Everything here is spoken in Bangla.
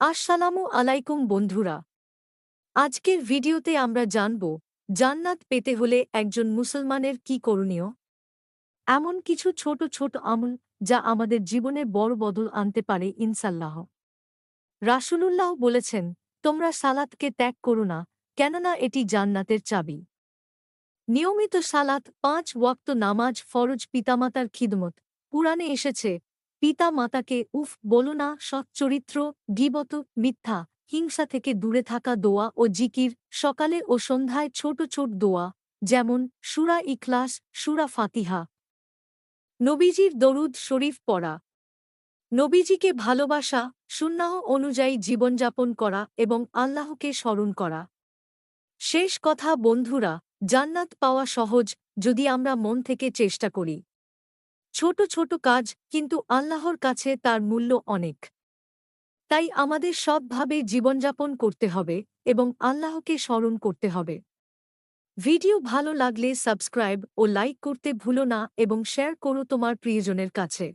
আসসালামু আলাইকুম বন্ধুরা। আজকের ভিডিওতে আমরা জানব, জান্নাত পেতে হলে একজন মুসলমানের কি করণীয়? এমন কিছু ছোট ছোট আমল যা আমাদের জীবনে বড় বদল আনতে পারে ইনসাল্লাহ রাসূলুল্লাহ বলেছেন, তোমরা সালাতকে ত্যাগ করো না, কেননা এটি জান্নাতের চাবি। নিয়মিত সালাত, পাঁচ ওয়াক্ত নামাজ, ফরজ পিতামাতার খিদমত। পুরাণে এসেছে পিতা মাতাকে উফ, বলো না সচ্চরিত্র গিবত, মিথ্যা, হিংসা থেকে দূরে থাকা দোয়া ও জিকির, সকালে ও সন্ধ্যায় ছোট ছোট দোয়া, যেমন সুরা ইখলাস, সুরা ফাতিহা। নবীজির দরুদ শরীফ পড়া। নবীজিকে ভালোবাসা, সুন্নাহ অনুযায়ী জীবনযাপন করা এবং আল্লাহকে স্মরণ করা। শেষ কথা, বন্ধুরা, জান্নাত পাওয়া সহজ, যদি আমরা মন থেকে চেষ্টা করি। ছোট ছোট কাজ কিন্তু আল্লাহর কাছে তার মূল্য অনেক। তাই আমাদের সবভাবে জীবনযাপন করতে হবে এবং আল্লাহকে স্মরণ করতে হবে। ভিডিও ভালো লাগলে সাবস্ক্রাইব ও লাইক করতে ভুলো না এবং শেয়ার করো তোমার প্রিয়জনের কাছে।